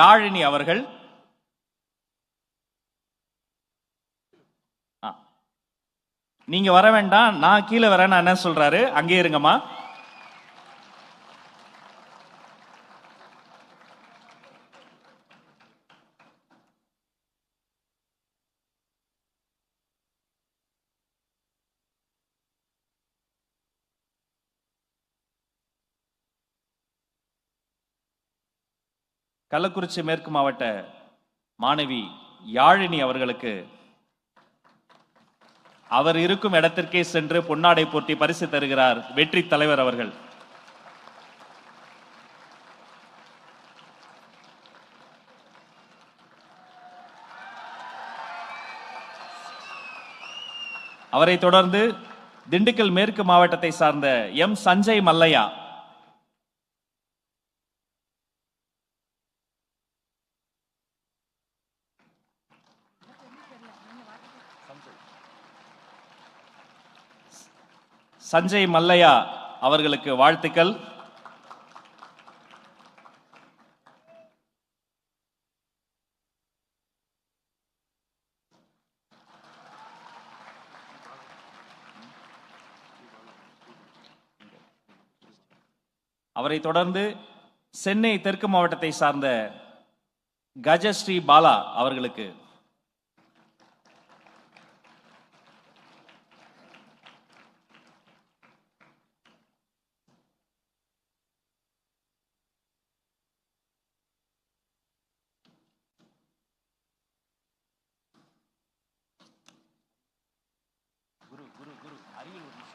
யாழினி அவர்கள் நீங்க வர வேண்டாம் நான் கீழே வரேன்னு என்ன சொல்றாரு? அங்கே இருங்கம்மா. கள்ளக்குறிச்சி மேற்கு மாவட்ட மாணவி யாழினி அவர்களுக்கு அவர் இருக்கும் இடத்திற்கே சென்று பொன்னாடை போட்டி பரிசு தருகிறார் வெற்றி தலைவர் அவர்கள். அவரை தொடர்ந்து திண்டுக்கல் மேற்கு மாவட்டத்தை சார்ந்த எம் சஞ்சய் மல்லையா சஞ்சய் மல்லையா அவர்களுக்கு வாழ்த்துக்கள். அவரை தொடர்ந்து சென்னை தெற்கு மாவட்டத்தை சார்ந்த கஜஸ்ரீ பாலா அவர்களுக்கு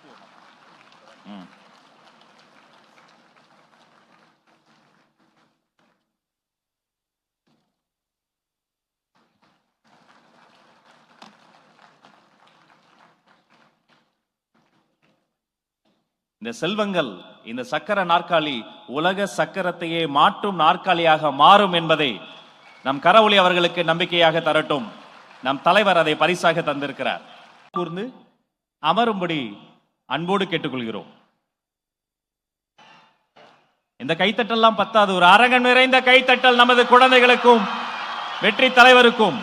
Mm. இந்த செல்வங்கள் இந்த சக்கர நாற்காலி உலக சக்கரத்தையே மாற்றும் நாற்காலியாக மாறும் என்பதை நம் கரவொளி அவர்களுக்கு நம்பிக்கையாக தரட்டும் நம் தலைவர் அதை பரிசாக தந்திருக்கிறார் கூர்ந்து அமரும்படி அன்போடு கேட்டுக்கொள்கிறோம். இந்த கைத்தட்டல்லாம் பத்தாது. ஒரு அரங்கன் நிறைந்த கைத்தட்டல் நமது குழந்தைகளுக்கும் வெற்றி தலைவருக்கும்.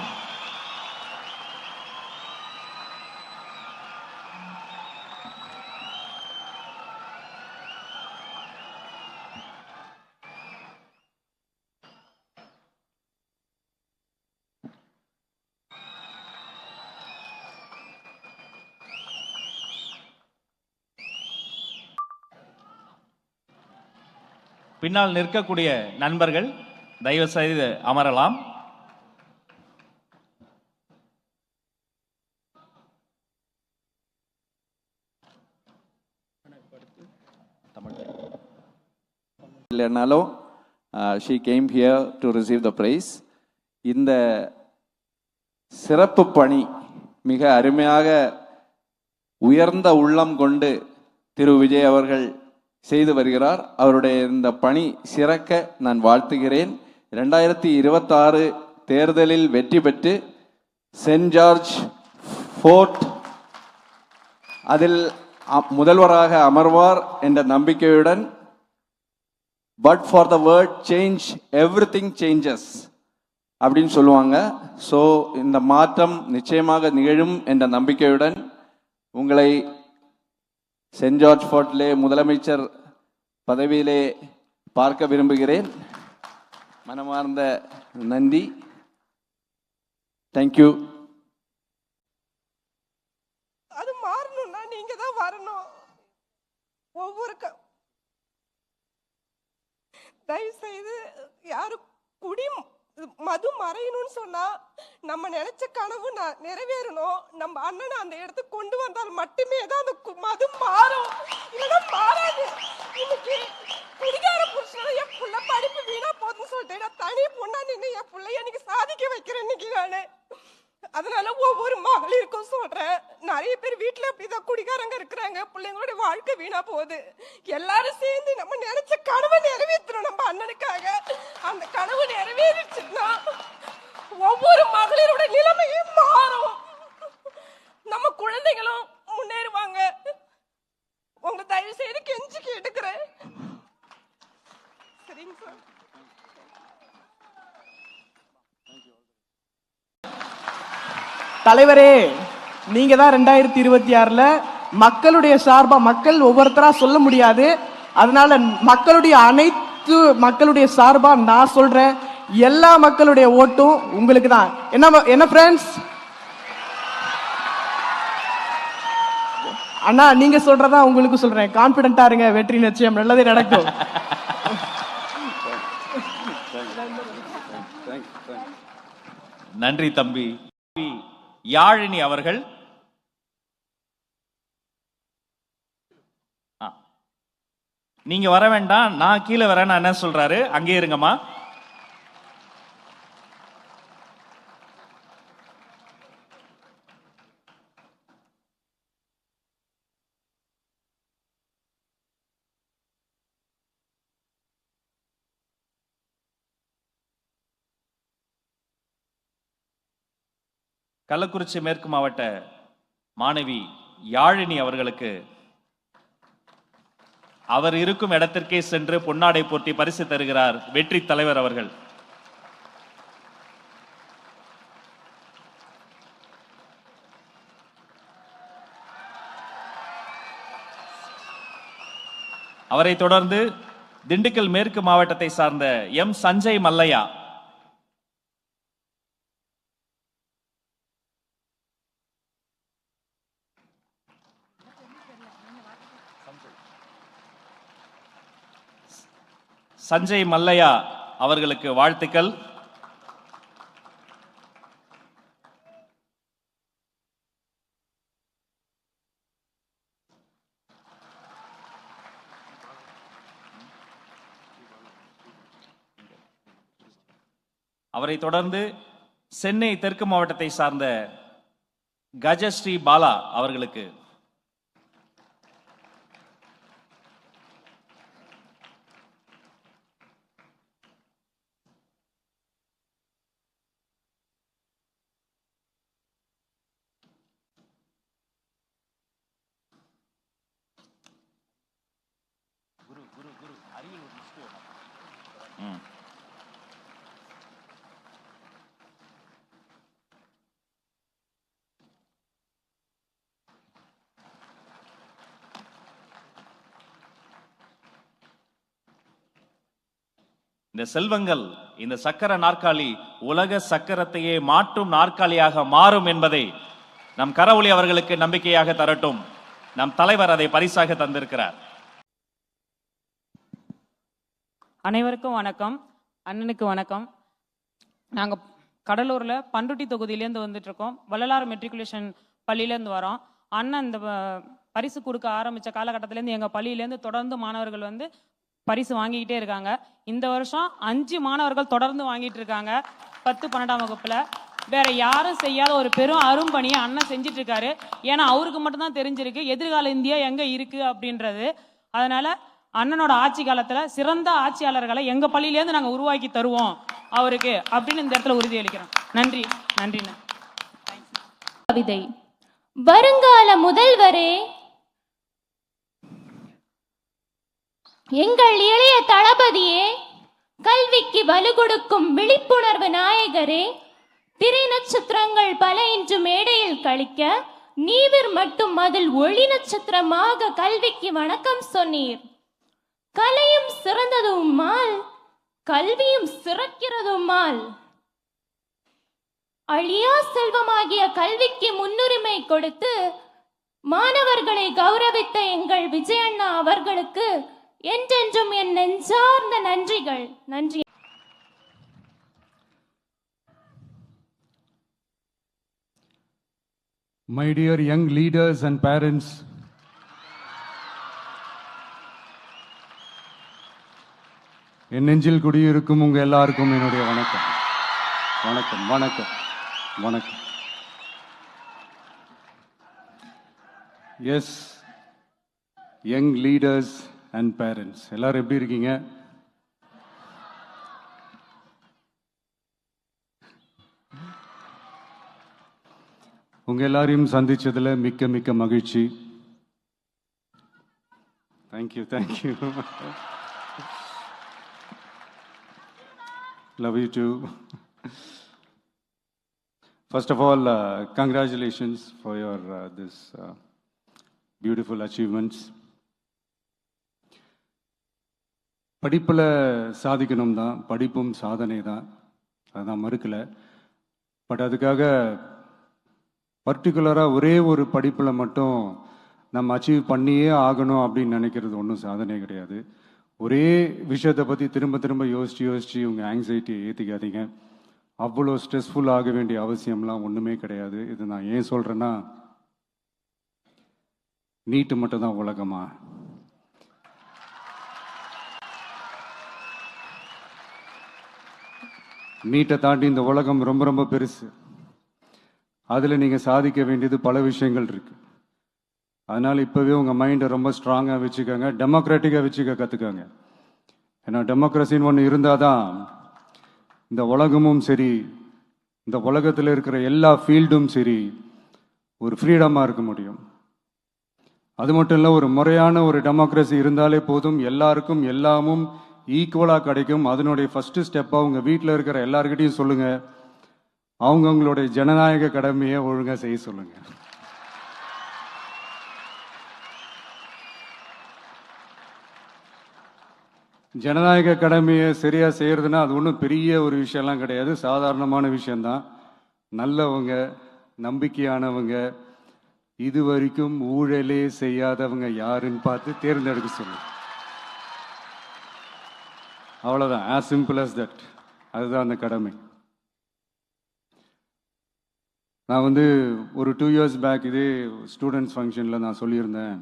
பின்னால் நிற்கக்கூடிய நண்பர்கள் தயவு செய்து அமரலாம். இல்லைனாலும் she came here to receive the prize இந்த சிறப்பு பணி மிக அருமையாக உயர்ந்த உள்ளம் கொண்டு திரு விஜய் அவர்கள் செய்து வருகிறார். அவருடைய இந்த பணி சிறக்க நான் வாழ்த்துகிறேன். ரெண்டாயிரத்தி இருபத்தாறு தேர்தலில் வெற்றி பெற்று சென்ட் ஜார்ஜ் ஃபோர்ட் அதில் அ- முதல்வராக அமர்வார் என்ற நம்பிக்கையுடன் but for the word change everything changes அப்படின்னு சொல்லுவாங்க. ஸோ இந்த மாற்றம் நிச்சயமாக நிகழும் என்ற நம்பிக்கையுடன் உங்களை சென்ட் ஜார்ஜ் ஃபோர்ட்லே முதலமைச்சர் பதவியிலே பார்க்க விரும்புகிறேன். மனமார்ந்த நன்றி. தேங்க்யூ அது மாறணும்னா நீங்க தான் வரணும். ஒவ்வொரு தயவு செய்து யாரும் குடி மது மறையணும்னு சொன்னா நம்ம நினைச்ச கனவு ந- நிறைவேறணும். நம்ம அண்ணனை அந்த இடத்துக்கு கொண்டு வந்தால் மட்டுமே தான் அந்த கு- மது மாறும். இல்லைன்னா மாறாது இன்னைக்கு குடிகார புருஷன் என் புள்ள படிப்பு வீணா போதுன்னு சொல்லிட்டு நான் தனி பொண்ணா நின்று என் பிள்ளைய இன்னைக்கு சாதிக்க வைக்கிறேன் இன்னைக்கு நானு அதனால ஒவ்வொரு மகளிருக்கும் சொல்றேன் நிறைய பேர் வீட்டுல அப்படிதான் குடிகாரங்க இருக்கிறாங்க பிள்ளைங்களோட வாழ்க்கை வீணா போகுது எல்லாரும் சேர்ந்து நம்ம நினைச்ச கனவை நிறைவேற்றணும் நம்ம அண்ணனுக்காக அந்த கனவு நிறைவேறிச்சுன்னா ஒவ்வொரு மகளிரோட நிலைமையும் மாறும் நம்ம குழந்தைகளும் முன்னேறுவாங்க உங்களை தயவு செய்து கெஞ்சி கேட்டுக்கிறேன் சரிங்க சார் தலைவரே நீங்க தான் ரெண்டாயிரத்தி இருபத்தி ஆறுல மக்களுடைய சார்பா மக்கள் ஒவ்வொருத்தரா சொல்ல முடியாது. அதனால மக்களுடைய அனைத்து மக்களுடைய சார்பா நான் சொல்றேன். எல்லா மக்களுடைய ஓட்டும் உங்களுக்கு தான். என்ன என்ன ஃப்ரெண்ட்ஸ் அண்ணா நீங்க சொல்றதா உங்களுக்கு சொல்றேன். கான்பிடண்டா இருங்க வெற்றி நிச்சயம். நல்லதே நடக்கும். நன்றி தம்பி. யாழினி அவர்கள் நீங்க வர வேண்டாம் நான் கீழே வரேன் என்ன சொல்றாரு? அங்கே இருங்கம்மா. கள்ளக்குறிச்சி மேற்கு மாவட்ட மாணவி யாழினி அவர்களுக்கு அவர் இருக்கும் இடத்திற்கே சென்று பொன்னாடை போட்டி பரிசு தருகிறார் வெற்றி தலைவர் அவர்கள். அவரை தொடர்ந்து திண்டுக்கல் மேற்கு மாவட்டத்தை சார்ந்த எம் சஞ்சய் மல்லையா சஞ்சய் மல்லையா அவர்களுக்கு வாழ்த்துக்கள். அவரை தொடர்ந்து சென்னை தெற்கு மாவட்டத்தை சார்ந்த கஜஸ்ரீ பாலா அவர்களுக்கு இந்த செல்வங்கள் இந்த சக்கர நாற்காலி உலக சக்கரத்தையே மாற்றும் நாற்காலியாக மாறும் என்பதை நம் கரவொளி அவர்களுக்கு நம்பிக்கையாக தரட்டும். நம் தலைவர் அதை பரிசாக தந்திருக்கிறார். அனைவருக்கும் வணக்கம். அண்ணனுக்கு வணக்கம். நாங்கள் கடலூரில் பண்ருட்டி தொகுதியிலேருந்து வந்துட்டு இருக்கோம் வள்ளலார் மெட்ரிகுலேஷன் பள்ளியிலேருந்து வரோம். அண்ணன் இந்த பரிசு கொடுக்க ஆரம்பித்த காலகட்டத்திலேருந்து எங்கள் பள்ளியிலேருந்து தொடர்ந்து மாணவர்கள் வந்து பரிசு வாங்கிக்கிட்டே இருக்காங்க. இந்த வருஷம் அஞ்சு மாணவர்கள் தொடர்ந்து வாங்கிட்டு இருக்காங்க. பத்து பன்னெண்டாம் வகுப்பில். வேற யாரும் செய்யாத ஒரு பெரும் அரும்பணியை அண்ணன் செஞ்சுட்டு இருக்காரு ஏன்னா அவருக்கு மட்டும்தான் தெரிஞ்சிருக்கு எதிர்கால இந்தியா எங்க இருக்கு அப்படின்றது. அதனால அண்ணனோட ஆட்சி காலத்துல சிறந்த ஆட்சியாளர்களை எங்க பள்ளியிலேருந்து நாங்க உருவாக்கி தருவோம் அவருக்கு அப்படின்னு இந்த இடத்துல உறுதி அளிக்கிறோம். நன்றி நன்றிண்ணா. கவிதை. வருங்கால முதல்வரே எங்கள் இளைய தளபதியே கல்விக்கு வலு கொடுக்கும் விழிப்புணர்வு நாயகரே திரை நட்சத்திரங்கள் பல இன்று மேடையில் கழிக்க நீவிர் மட்டும் அதில் ஒளி நட்சத்திரமாக கல்விக்கு வணக்கம் சொன்னீர். கலையும் சிறந்ததுமால் கல்வியும் சிறக்கிறதுமால். அழியா செல்வமாகிய கல்விக்கு முன்னுரிமை கொடுத்து மாணவர்களை கௌரவித்த எங்கள் விஜயண்ணா அவர்களுக்கு என்றென்றும் என் நெஞ்சார்ந்த நன்றிகள். நன்றி. My dear young leaders and parents, என் நெஞ்சில் குடியிருக்கும் உங்க எல்லாருக்கும் என்னுடைய வணக்கம். வணக்கம் வணக்கம் வணக்கம். Yes young leaders and parents எல்லோரும் எப்படி இருக்கீங்க? உங்கள் எல்லாரையும் சந்தித்ததில் மிக்க மிக்க மகிழ்ச்சி. Thank you thank you love you too first of all congratulations for your this beautiful achievements படிப்பில் சாதிக்கணும் தான் படிப்பும் சாதனை தான் அதுதான் மறுக்கலை. பட் அதுக்காக பர்டிகுலராக ஒரே ஒரு படிப்பில் மட்டும் நம்ம அச்சீவ் பண்ணியே ஆகணும் அப்படின்னு நினைக்கிறது ஒன்றும் சாதனை கிடையாது. ஒரே விஷயத்தை பற்றி திரும்ப திரும்ப யோசித்து யோசித்து உங்கள் ஆங்ஸைட்டியை ஏற்றிக்காதீங்க அவ்வளோ ஸ்ட்ரெஸ்ஃபுல் ஆக வேண்டிய அவசியம்லாம் ஒன்றுமே கிடையாது. இது நான் ஏன் சொல்கிறேன்னா நீட்டு மட்டும் தான் உலகமாக நீட்டை தாண்டி இந்த உலகம் ரொம்ப ரொம்ப பெருசு. அதில் நீங்கள் சாதிக்க வேண்டியது பல விஷயங்கள் இருக்கு. அதனால் இப்போவே உங்கள் மைண்டை ரொம்ப ஸ்ட்ராங்காக வச்சுக்கோங்க. டெமோக்ராட்டிக்காக வச்சுக்க கற்றுக்கோங்க ஏன்னா டெமோக்ரஸின்னு ஒன்று இருந்தால் தான் இந்த உலகமும் சரி இந்த உலகத்தில் இருக்கிற எல்லா ஃபீல்டும் சரி ஒரு ஃப்ரீடமாக இருக்க முடியும். அது மட்டும் இல்லை ஒரு முறையான ஒரு டெமோக்ரஸி இருந்தாலே போதும். எல்லாருக்கும் எல்லாமும் ஈக்குவலாக கிடைக்கும். அதனுடைய ஃபஸ்ட்டு ஸ்டெப்பாக உங்கள் வீட்டில் இருக்கிற எல்லாருக்கிட்டையும் சொல்லுங்கள் அவங்கவுங்களுடைய ஜனநாயக கடமையை ஒழுங்காக செய்ய சொல்லுங்கள் ஜனநாயக கடமையை சரியாக செய்கிறதுனா அது ஒன்றும் பெரிய ஒரு விஷயம்லாம் கிடையாது. சாதாரணமான விஷயந்தான் நல்லவங்க நம்பிக்கையானவங்க இது வரைக்கும் ஊழலே செய்யாதவங்க யாருன்னு பார்த்து தேர்ந்தெடுக்க சொல்லுங்கள் அவ்வளோதான் ஆஸ் சிம்பிள் அஸ் தட் அதுதான் அந்த கடமை. நான் வந்து ஒரு டூ இயர்ஸ் பேக் இதே ஸ்டூடெண்ட்ஸ் ஃபங்க்ஷனில் நான் சொல்லியிருந்தேன்.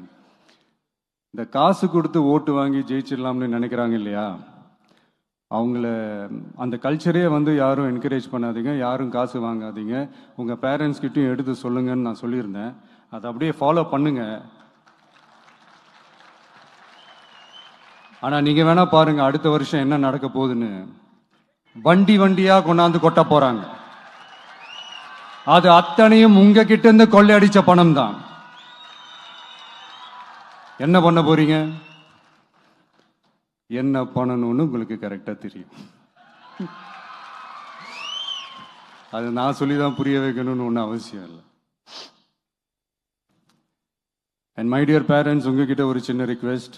இந்த காசு கொடுத்து ஓட்டு வாங்கி ஜெயிச்சிடலாம்னு நினைக்கிறாங்க இல்லையா? அவங்கள அந்த கல்ச்சரே வந்து யாரும் என்கரேஜ் பண்ணாதீங்க யாரும் காசு வாங்காதீங்க. உங்கள் பேரண்ட்ஸ்கிட்டையும் எடுத்து சொல்லுங்கன்னு நான் சொல்லியிருந்தேன். அதை அப்படியே ஃபாலோ பண்ணுங்கள் ஆனால் நீங்கள் வேணால் பாருங்கள் அடுத்த வருஷம் என்ன நடக்க போகுதுன்னு. வண்டி வண்டியாக கொண்டாந்து கொட்ட போகிறாங்க அது அத்தனையும் உங்ககிட்ட இருந்து கொள்ளையடிச்ச பணம் தான் என்ன பண்ண போறீங்க? என்ன பண்ணணும்னு உங்களுக்கு கரெக்டாக தெரியும். அது நான் சொல்லி தான் புரிய வைக்கணும்னு ஒன்றும் அவசியம் இல்லை. அண்ட் மை டியர் பேரண்ட்ஸ் உங்ககிட்ட ஒரு சின்ன ரிக்வெஸ்ட்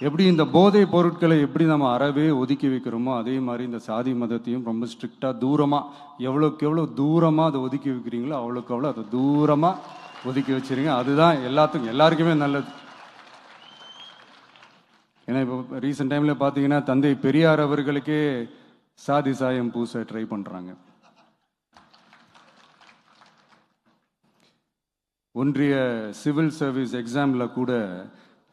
எப்படி இந்த போதை பொருட்களை எப்படி நம்ம அறவே ஒதுக்கி வைக்கிறோமோ அதே மாதிரி இந்த சாதி மதத்தையும் ரொம்ப ஸ்ட்ரிக்டாக தூரமாக எவ்வளோக்கு எவ்வளோ தூரமாக அதை ஒதுக்கி வைக்கிறீங்களோ அவ்வளோக்கு அவ்வளோ அதை தூரமாக ஒதுக்கி வச்சுருங்க. அதுதான் எல்லாத்துக்கும் எல்லாருக்குமே நல்லது. ஏன்னா இப்போ ரீசெண்ட் டைமில் பார்த்தீங்கன்னா தந்தை பெரியார் அவர்களுக்கே சாதி சாயம் பூச ட்ரை பண்ணுறாங்க ஒன்றிய சிவில் சர்வீஸ் எக்ஸாமில் கூட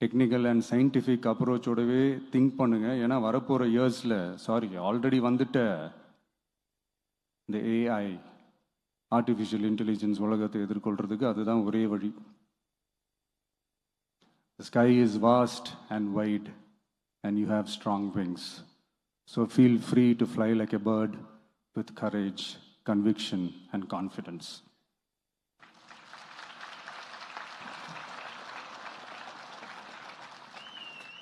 டெக்னிக்கல் அண்ட் சயின்டிஃபிக் அப்ரோச்சோடவே திங்க் பண்ணுங்க ஏன்னா வரப்போகிற இயர்ஸில் சாரி ஆல்ரெடி வந்துட்ட இந்த ஏஐ ஆர்டிஃபிஷியல் இன்டெலிஜென்ஸ் உலகத்தை எதிர்கொள்கிறதுக்கு அதுதான் ஒரே வழி The sky is vast and wide, and you have strong wings. So feel free to fly like a bird with courage, conviction, and confidence.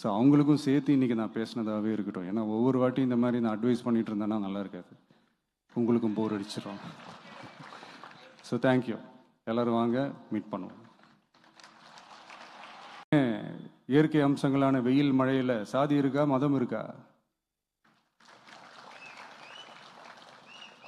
So அவங்களுக்கும் சேர்த்து இன்றைக்கி நான் பேசினதாகவே இருக்கட்டும். ஏன்னா ஒவ்வொரு வாட்டியும் இந்த மாதிரி நான் அட்வைஸ் பண்ணிட்டு இருந்தேன்னா நல்லா இருக்காது. உங்களுக்கும் போர் அடிச்சிடும் ஸோ தேங்க்யூ எல்லோரும் வாங்க மீட் பண்ணுவோம். இயற்கை அம்சங்களான வெயில் மழையில் சாதி இருக்கா மதம் இருக்கா?